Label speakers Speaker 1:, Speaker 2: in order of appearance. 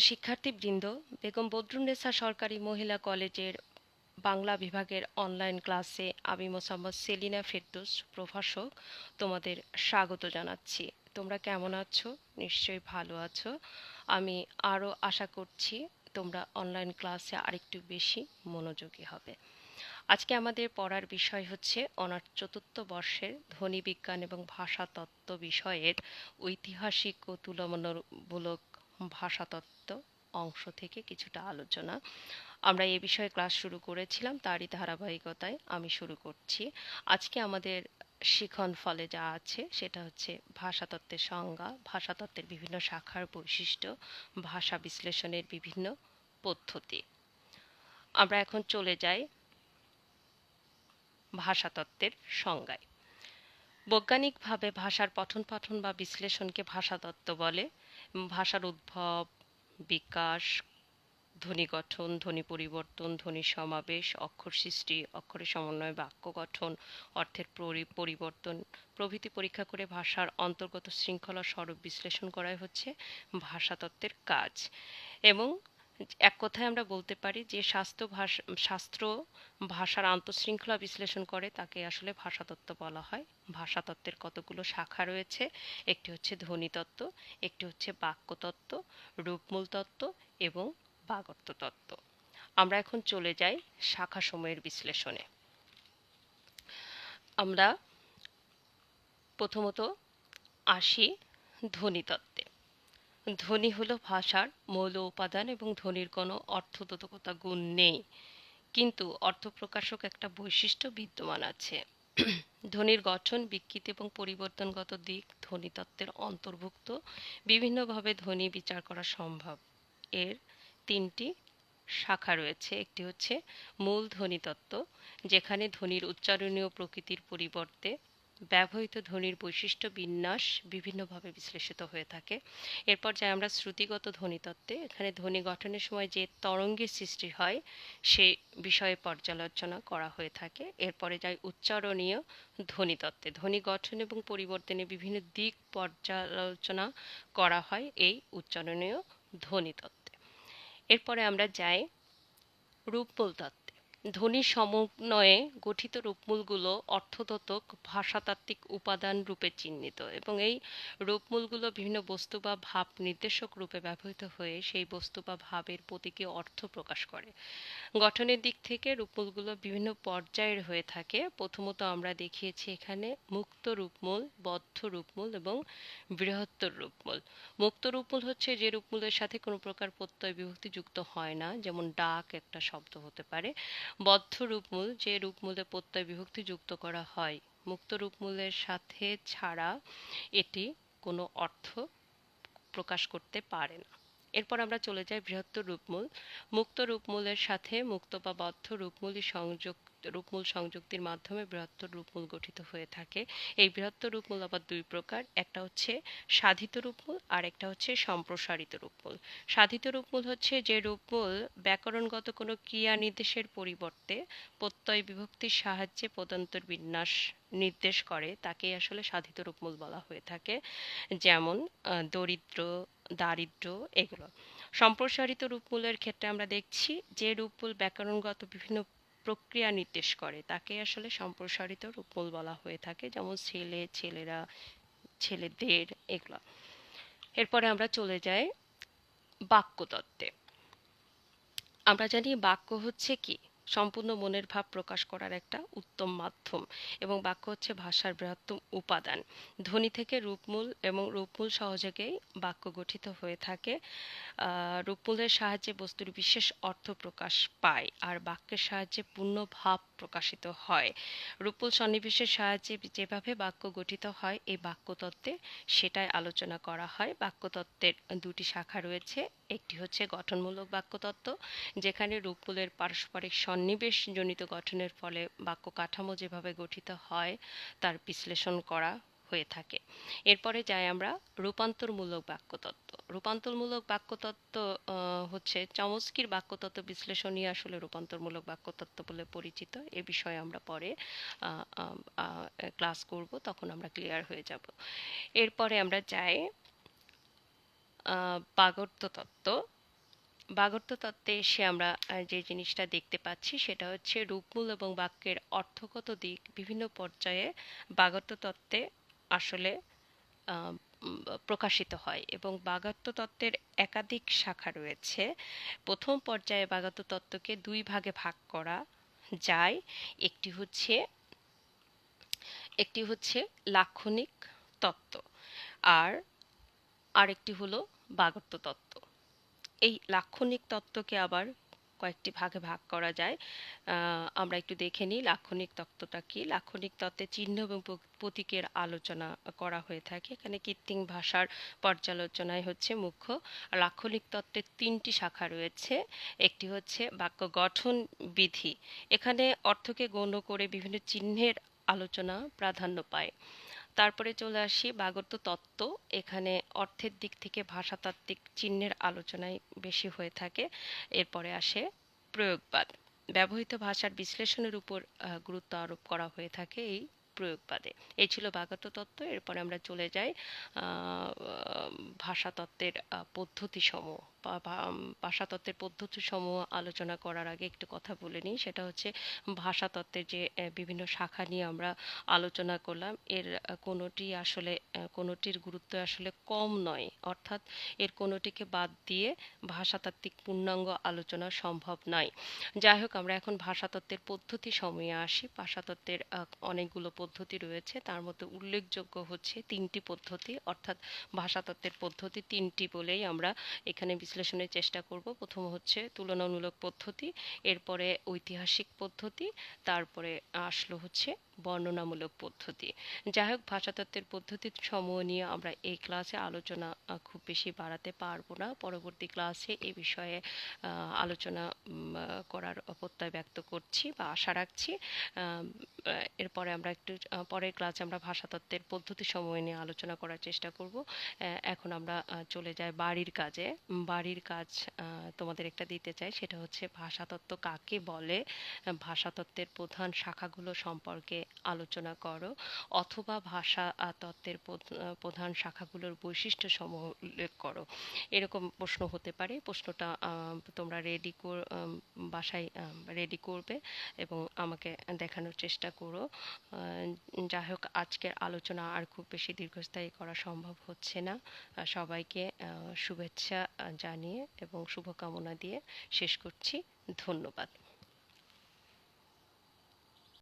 Speaker 1: শিক্ষার্থীবৃন্দ, বেগম বদরুন্নেসা সরকারি মহিলা কলেজের বাংলা বিভাগের অনলাইন ক্লাসে আমি মোসাম্মদ সেলিনা ফেরদৌস, প্রভাষক, তোমাদের স্বাগত জানাচ্ছি। তোমরা কেমন আছো? নিশ্চয়ই ভালো আছো। আমি আরও আশা করছি তোমরা অনলাইন ক্লাসে আরেকটু বেশি মনোযোগী হবে। আজকে আমাদের পড়ার বিষয় হচ্ছে অনার্স চতুর্থ বর্ষের ধ্বনি বিজ্ঞান এবং ভাষাতত্ত্ব বিষয়ের ঐতিহাসিক ও তুলনামূলক ভাষাতত্ত্ব অংশ থেকে কিছুটা আলোচনা। আমরা এ বিষয়ে ক্লাস শুরু করেছিলাম, তারই ধারাবাহিকতায় আমি শুরু করছি। আজকে আমাদের শিখন ফলে যা আছে, সেটা হচ্ছে ভাষাতত্ত্বের সংজ্ঞা, ভাষাতত্ত্বের বিভিন্ন শাখার বৈশিষ্ট্য, ভাষা বিশ্লেষণের বিভিন্ন পদ্ধতি। আমরা এখন চলে যাই ভাষাতত্ত্বের সংজ্ঞায়। বৈজ্ঞানিকভাবে ভাষার পঠন পাঠন বা বিশ্লেষণকে ভাষাতত্ত্ব বলে। ভাষার উদ্ভব, বিকাশ, ধ্বনি গঠন, ধ্বনি পরিবর্তন, ধ্বনি সমাবেশ, অক্ষর সৃষ্টি, অক্ষরের সমন্বয়, বাক্য গঠন, অর্থের পরিবর্তন, প্রভৃতি পরীক্ষা করে ভাষার অন্তর্গত শৃঙ্খলা স্বরূপ বিশ্লেষণ করাই হচ্ছে ভাষাতত্ত্বের কাজ এবং এক কথায় আমরা বলতে পারি যে শাস্ত্র ভাষা শাস্ত্র ভাষার আন্তঃশৃঙ্খলা বিশ্লেষণ করে তাকে আসলে ভাষাতত্ত্ব বলা হয়। ভাষাতত্ত্বের কতগুলো শাখা রয়েছে? একটি হচ্ছে ধ্বনিতত্ত্ব, একটি হচ্ছে বাক্যতত্ত্ব রূপমূল তত্ত্ব এবং বাগত্ব তত্ত্ব আমরা এখন চলে যাই শাখা সময়ের বিশ্লেষণে। আমরা প্রথমত আসি ধ্বনিতত্ত্বে। ধ্বনি হলো ভাষার মৌল উপাদান এবং ধ্বনির কোনো অর্থবোধকতা গুণ নেই। কিন্তু অর্থপ্রকাশক একটা বৈশিষ্ট্য বিদ্যমান আছে। ধ্বনির গঠন, বিকৃতি এবং পরিবর্তনগত দিক ধ্বনিতত্ত্বের অন্তর্ভুক্ত, বিভিন্নভাবে ধ্বনি বিচার করা সম্ভব। এর তিনটি শাখা রয়েছে। একটি হচ্ছে মূল ধ্বনিতত্ত্ব, যেখানে ধ্বনির উচ্চারণীয় প্রকৃতির পরিবর্তে ব্যবহৃত ধ্বনির বৈশিষ্ট্য বিন্যাস বিভিন্নভাবে বিশ্লেষিত হয়ে থাকে। এরপর যাই আমরা শ্রুতিগত ধ্বনিতত্ত্বে, এখানে ধ্বনি গঠনের সময় যে তরঙ্গের সৃষ্টি হয়, সে বিষয়ে পর্যালোচনা করা হয়ে থাকে। এরপরে যাই উচ্চারণীয় ধ্বনিতত্ত্বে, ধ্বনি গঠন এবং পরিবর্তনে বিভিন্ন দিক পর্যালোচনা করা হয় এই উচ্চারণীয় ধ্বনিতত্ত্বে। এরপরে আমরা যাই রূপবল তত্ত্বে। ধ্বনি সমন্বয়ে গঠিত রূপমূলগুলো অর্থদত্তক ভাষাতাত্ত্বিক উপাদান রূপে চিহ্নিত এবং এই রূপমূলগুলো বিভিন্ন বস্তু বা ভাব নির্দেশক রূপে ব্যবহৃত হয়ে সেই বস্তু বা ভাবের প্রতীকী অর্থ প্রকাশ করে। গঠনের দিক থেকে রূপমূলগুলো বিভিন্ন পর্যায়ের হয়ে থাকে। প্রথমত আমরা দেখিয়েছি এখানে মুক্ত রূপমূল, বদ্ধ রূপমূল এবং বৃহত্তর রূপমূল। মুক্ত রূপমূল হচ্ছে যে রূপমূলের সাথে কোনো প্রকার প্রত্যয় বিভক্তি যুক্ত হয় না, যেমন ডাক একটা শব্দ হতে পারে। বদ্ধ রূপমূল যে রূপমূলে প্রত্যয় বিভক্তি যুক্ত করা হয়, মুক্ত রূপমূলের সাথে ছাড়া এটি কোনো অর্থ প্রকাশ করতে পারে না। এরপর আমরা চলে যাই বৃহত্তর রূপমূল। মুক্ত রূপমূলের সাথে মুক্ত বা বদ্ধ রূপমূলই সংযোগ রূপমূল সংযুক্তির মাধ্যমে বৃহত্তর রূপমূল গঠিত হয়ে থাকে। এই বৃহত্তর রূপমূল আবার দুই প্রকার, একটা হচ্ছে সাধিত রূপমূল আর একটা হচ্ছে সম্প্রসারিত রূপমূল। সাধিত রূপমূল হচ্ছে যে রূপমূল ব্যাকরণগত কোনো ক্রিয়া নির্দেশের পরিবর্তে প্রত্যয় বিভক্তির সাহায্যে পদান্তর বিন্যাস নির্দেশ করে তাকে আসলে সাধিত রূপমূল বলা হয়ে থাকে। যেমন দরিদ্র দারিদ্র এগুলো। সম্প্রসারিত রূপমূলের ক্ষেত্রে আমরা দেখছি যে রূপমূল ব্যাকরণগত বিভিন্ন প্রক্রিয়া নির্দেশ করে। তাকে আসলে সম্প্রসারিত রূপমূল বলা হয়ে থাকে, যেমন ছেলে, ছেলেরা, ছেলেদের, এগুলো। এরপরে আমরা চলে যাই বাক্যতত্ত্বে। আমরা জানি বাক্য হচ্ছে কি? সম্পূর্ণ মনের ভাব প্রকাশ করার একটা উত্তম মাধ্যম এবং বাক্য হচ্ছে ভাষার বৃহত্তম উপাদান। ধ্বনি থেকে রূপমূল এবং রূপমূল সহযোগেই বাক্য গঠিত হয়ে থাকে। রূপমূলের সাহায্যে বস্তুর বিশেষ অর্থ প্রকাশ পায় আর বাক্যের সাহায্যে পূর্ণ ভাব প্রকাশিত হয়। রূপমূল সন্নিবেশের সাহায্যে যেভাবে বাক্য গঠিত হয়, এই বাক্যতত্ত্বে সেটাই আলোচনা করা হয়। বাক্যতত্ত্বের দুটি শাখা রয়েছে। একটি হচ্ছে গঠনমূলক বাক্যতত্ত্ব, যেখানে রূপমূলের পারস্পরিক সন্নিবেশজনিত গঠনের ফলে বাক্য কাঠামো যেভাবে গঠিত হয়, তার বিশ্লেষণ করা হয়ে থাকে। এরপরে যাই আমরা রূপান্তরমূলক বাক্যতত্ত্ব। রূপান্তরমূলক বাক্যতত্ত্ব হচ্ছে চমস্কির বাক্যতত্ত্ব বিশ্লেষণই আসলে রূপান্তরমূলক বাক্যতত্ত্ব বলে পরিচিত। এ বিষয়ে আমরা পরে ক্লাস করব, তখন আমরা ক্লিয়ার হয়ে যাব। এরপরে আমরা যাই বাগর্ত তত্ত্ব বাগর্ত তত্ত্বে এসে আমরা যে জিনিসটা দেখতে পাচ্ছি সেটা হচ্ছে রূপমূল এবং বাক্যের অর্থগত দিক বিভিন্ন পর্যায়ে বাগর্ত তত্ত্বে আসলে প্রকাশিত হয় এবং বাগাত্ম তত্ত্বের একাধিক শাখা রয়েছে। প্রথম পর্যায়ে বাগাত্ম তত্ত্বকে দুই ভাগে ভাগ করা যায়। একটি হচ্ছে একটি হচ্ছে লাক্ষণিক তত্ত্ব আর আরেকটি হলো বাগত্ব তত্ত্ব এই লাক্ষণিক তত্ত্বকে আবার কয়েকটি ভাগে ভাগ করা যায়। আমরা একটু দেখে নিই লাক্ষণিক তত্ত্বটা কি। লাক্ষণিক তত্ত্বে চিহ্ন এবং প্রতীকের আলোচনা করা হয়ে থাকে। এখানে কৃত্রিম ভাষার পর্যালোচনায় হচ্ছে মুখ্য। লাক্ষণিক তত্ত্বের তিনটি শাখা রয়েছে। একটি হচ্ছে বাক্য গঠন বিধি। এখানে অর্থকে গণ্য করে বিভিন্ন চিহ্নের আলোচনা প্রাধান্য পায়। তারপরে চলে আসি বাগর্ত তত্ত্ব। এখানে অর্থের দিক থেকে ভাষাতাত্ত্বিক চিহ্নের আলোচনায় বেশি হয়ে থাকে। এরপরে আসে প্রয়োগবাদ। ব্যবহৃত ভাষার বিশ্লেষণের উপর গুরুত্ব আরোপ করা হয়ে থাকে এই প্রয়োগবাদে। এই ছিল বাগত তত্ত্ব। এরপরে আমরা চলে যাই ভাষাতত্ত্বের পদ্ধতিসমূহ। ভাষাতত্ত্বের পদ্ধতিসমূহ আলোচনা করার আগে একটু কথা বলে নিই। সেটা হচ্ছে ভাষাতত্ত্বের যে বিভিন্ন শাখা নিয়ে আমরা আলোচনা করলাম, এর কোনোটি আসলে কোনোটির গুরুত্ব আসলে কম নয়। অর্থাৎ এর কোনোটিকে বাদ দিয়ে ভাষাতাত্ত্বিক পূর্ণাঙ্গ আলোচনা সম্ভব নয় যাই হোক, আমরা এখন ভাষাতত্ত্বের পদ্ধতি সময়ে আসি। ভাষাতত্ত্বের অনেকগুলো পদ্ধতি রয়েছে। তার মধ্যে উল্লেখযোগ্য হচ্ছে তিনটি পদ্ধতি। অর্থাৎ ভাষাতত্ত্বের পদ্ধতি তিনটি বলেই আমরা এখানে বিশ্লেষণের চেষ্টা করব। প্রথম হচ্ছে তুলনামূলক পদ্ধতি এরপরে ঐতিহাসিক পদ্ধতি তারপরে আসলো হচ্ছে বর্ণনামূলক পদ্ধতি। যাই হোক ভাষাতত্ত্বের পদ্ধতি সমূহ নিয়ে আমরা এই ক্লাসে আলোচনা খুব বেশি বাড়াতে পারব না। পরবর্তী ক্লাসে এ বিষয়ে আলোচনা করার প্রত্যয় ব্যক্ত করছি বা আশা রাখছি। এরপরে আমরা একটু পরের ক্লাসে আমরা ভাষাতত্ত্বের পদ্ধতি সমূহ নিয়ে আলোচনা করার চেষ্টা করব। এখন আমরা চলে যাই বাড়ির কাজে। উম, বাড়ির কাজ তোমাদের একটা দিতে চাই, সেটা হচ্ছে ভাষাতত্ত্ব কাকে বলে? ভাষাতত্ত্বের প্রধান শাখাগুলো সম্পর্কে আলোচনা করো। অথবা ভাষা তত্ত্বের প্রধান শাখাগুলোর বৈশিষ্ট্য সমূহ উল্লেখ করো। এরকম প্রশ্ন হতে পারে। প্রশ্নটা তোমরা রেডি কর বাসায় রেডি করবে এবং আমাকে দেখানোর চেষ্টা করো। যাই হোক, আজকের আলোচনা আর খুব বেশি দীর্ঘস্থায়ী করা সম্ভব হচ্ছে না। সবাইকে শুভেচ্ছা জানিয়ে এবং শুভকামনা দিয়ে শেষ করছি। ধন্যবাদ।